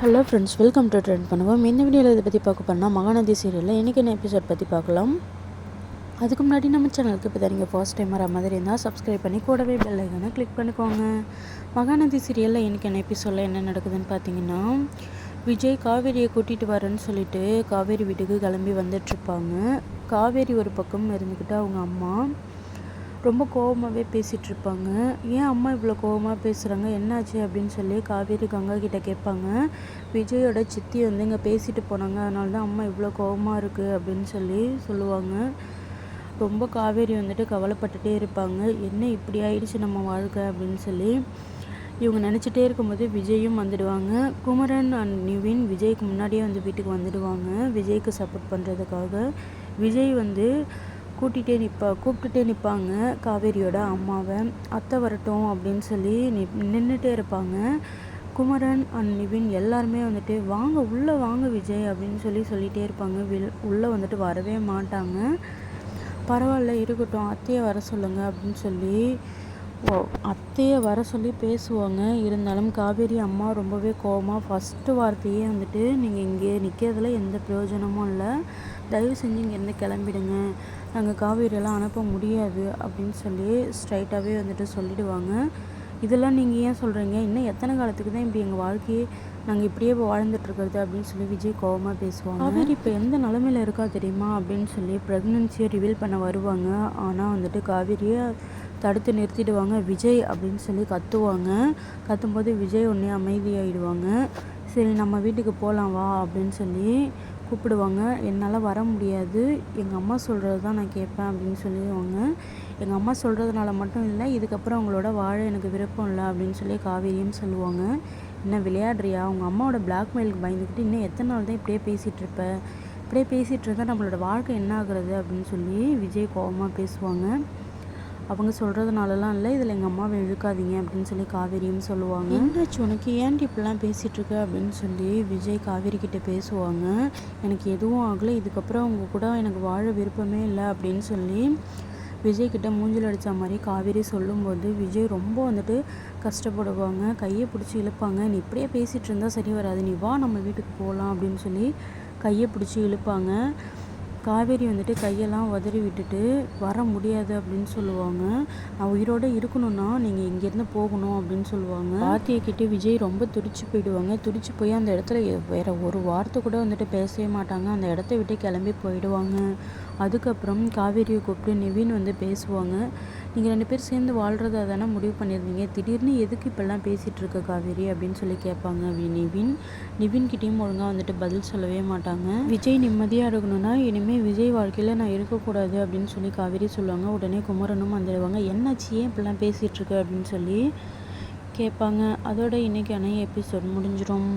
Hello friends welcome to trend பண்ணுவோம் இந்த வீடியோவில் இதை பற்றி பார்க்க போனால் மகாநதி சீரியலில் இன்றைக்கி என்ன எபிசோட் பற்றி பார்க்கலாம். அதுக்கு முன்னாடி நம்ம சேனலுக்கு இப்போ தான் நீங்கள் ஃபர்ஸ்ட் டைம் வர மாதிரி இருந்தால் சப்ஸ்கிரைப் பண்ணி கூடவே பெல் ஐக்கனை கிளிக் பண்ணிக்கோங்க. மகாநதி சீரியலில் இன்றைக்கி என்ன எபிசோடில் என்ன நடக்குதுன்னு பார்த்தீங்கன்னா விஜய் காவேரியை கூட்டிகிட்டு வரேன்னு சொல்லிட்டு காவேரி வீட்டுக்கு கிளம்பி வந்துட்டுருப்பாங்க காவேரி ஒரு பக்கம் இருந்துக்கிட்டு அவங்க அம்மா ரொம்ப கோவமாகவே பேசிகிட்டு இருப்பாங்க ஏன் அம்மா இவ்வளோ கோவமாக பேசுகிறாங்க என்னாச்சு அப்படின்னு சொல்லி காவேரி கங்கா கிட்ட கேட்பாங்க. விஜயோட சித்தி வந்து இங்கே பேசிட்டு போனாங்க. அதனால தான் அம்மா இவ்வளோ கோவமாக இருக்குது அப்படின்னு சொல்லி சொல்லுவாங்க. ரொம்ப காவேரி வந்துட்டு கவலைப்பட்டுட்டே இருப்பாங்க. என்ன இப்படி ஆயிடுச்சு நம்ம வாழ்க்கை அப்படின்னு சொல்லி இவங்க நினச்சிட்டே இருக்கும்போது விஜயும் வந்துடுவாங்க. குமரன் அண்ட் நிவின் விஜய்க்கு முன்னாடியே வந்து வீட்டுக்கு வந்துடுவாங்க. விஜய்க்கு சப்போர்ட் பண்ணுறதுக்காக விஜய் வந்து கூட்டிகிட்டே நிற்பா கூப்பிட்டுட்டே நிற்பாங்க காவேரியோட அம்மாவை. அத்தை வரட்டும் அப்படின்னு சொல்லி நி நின்றுட்டே இருப்பாங்க. குமரன் அண்ட் நிவின் எல்லாருமே வந்துட்டு வாங்க உள்ளே வாங்க விஜய் அப்படின்னு சொல்லி சொல்லிகிட்டே இருப்பாங்க. வில் உள்ளே வந்துட்டு வரவே மாட்டாங்க. பரவாயில்ல இருக்கட்டும் அத்தையை வர சொல்லுங்கள் அப்படின்னு சொல்லி அத்தையை வர சொல்லி பேசுவாங்க. இருந்தாலும் காவேரி அம்மா ரொம்பவே கோவமாக ஃபஸ்ட்டு வார்த்தையே வந்துட்டு நீங்கள் இங்கே நிற்கிறதுல எந்த பிரயோஜனமும் இல்லை. தயவு செஞ்சு இங்கேருந்து கிளம்பிடுங்க. நாங்கள் காவேரியெல்லாம் அனுப்ப முடியாது. அப்படின்னு சொல்லி ஸ்ட்ரைட்டாகவே வந்துட்டு சொல்லிடுவாங்க. இதெல்லாம் நீங்கள் ஏன் சொல்கிறீங்க இன்னும் எத்தனை காலத்துக்கு தான் இப்படி எங்கள் வாழ்க்கையே நாங்கள் இப்படியே வாழ்ந்துட்டுருக்கிறது அப்படின்னு சொல்லி விஜய் கோவமாக பேசுவாங்க. காவேரி இப்போ எந்த நிலமையில இருக்கா தெரியுமா? அப்படின்னு சொல்லி ப்ரெக்னென்சியை ரிவீல் பண்ண வருவாங்க. ஆனால் வந்துட்டு காவேரியை தடுத்து நிறுத்திடுவாங்க. விஜய் அப்படின்னு சொல்லி கத்துவாங்க. கத்தும்போது விஜய் ஒன்றே அமைதியாகிடுவாங்க சரி நம்ம வீட்டுக்கு போகலாம் வா அப்படின்னு சொல்லி கூப்பிடுவாங்க. என்னால் வர முடியாது. எங்கள் அம்மா சொல்கிறது தான் நான் கேட்பேன் அப்படின்னு சொல்லிடுவாங்க. எங்கள் அம்மா சொல்கிறதுனால மட்டும் இல்லை இதுக்கப்புறம் அவங்களோட வாழ எனக்கு விருப்பம் இல்லை அப்படின்னு சொல்லி காவேரியும் சொல்லுவாங்க. என்ன விளையாடுறியா? உங்கள் அம்மாவோட பிளாக்மெயிலுக்கு பயந்துக்கிட்டு இன்னும் எத்தனை நாள் தான் இப்படியே பேசிகிட்டு இருப்ப? இப்படியே பேசிகிட்டு இருந்தால் நம்மளோட வாழ்க்கை என்ன ஆகுறது அப்படின்னு சொல்லி விஜய் கோபமாக பேசுவாங்க. அவங்க சொல்கிறதுனாலலாம் இல்லை. இதில் எங்கள் அம்மாவை இழுக்காதீங்க அப்படின்னு சொல்லி காவேரியும் சொல்லுவாங்க. என்னாச்சு உனக்கு? ஏன்டி இப்படிலாம் பேசிகிட்ருக்க அப்படின்னு சொல்லி விஜய் காவேரி கிட்டே பேசுவாங்க. எனக்கு எதுவும் ஆகலை. இதுக்கப்புறம் அவங்க கூட எனக்கு வாழ விருப்பமே இல்லை அப்படின்னு சொல்லி விஜய் கிட்ட மூஞ்சில் அடித்த மாதிரி காவேரி சொல்லும்போது விஜய் ரொம்ப வந்துட்டு கஷ்டப்படுவாங்க. கையை பிடிச்சி இழுப்பாங்க. நீ இப்படியே பேசிகிட்டு இருந்தால் சரி வராது. நீ வா நம்ம வீட்டுக்கு போகலாம் அப்படின்னு சொல்லி கையை பிடிச்சி இழுப்பாங்க. காவேரி வந்துட்டு கையெல்லாம் உதறி விட்டுட்டு வர முடியாது அப்படின்னு சொல்லுவாங்க. நான் உயிரோடு இருக்கணும்னா நீங்கள் இங்கேருந்து போகணும் அப்படின்னு சொல்லுவாங்க. பாத்தியை கிட்டே விஜய் ரொம்ப துடிச்சு போயிடுவாங்க. துடிச்சு போய் அந்த இடத்துல வேற ஒரு வார்த்தை கூட வந்துட்டு பேசவே மாட்டாங்க. அந்த இடத்த விட்டு கிளம்பி போயிடுவாங்க. அதுக்கப்புறம் காவேரியை கூப்பிட்டு நிவின் வந்து பேசுவாங்க. நீங்கள் ரெண்டு பேர் சேர்ந்து வாழ்கிறதா தானே முடிவு பண்ணியிருந்தீங்க? திடீர்னு எதுக்கு இப்போல்லாம் பேசிகிட்ருக்க காவேரி அப்படின்னு சொல்லி கேட்பாங்க நிவின். நிவின்கிட்டையும் ஒழுங்காக வந்துட்டு பதில் சொல்லவே மாட்டாங்க. விஜய் நிம்மதியாக இருக்கணும்னா இனிமேல் விஜய் வாழ்க்கையில் நான் இருக்கக்கூடாது அப்படின்னு சொல்லி காவேரி சொல்லுவாங்க. உடனே குமரனும் வந்துடுவாங்க. என்னாச்சு? ஏன் இப்படிலாம் பேசிகிட்ருக்கு அப்படின்னு சொல்லி கேட்பாங்க. அதோட இன்றைக்கான எபிசோட் முடிஞ்சிடும்.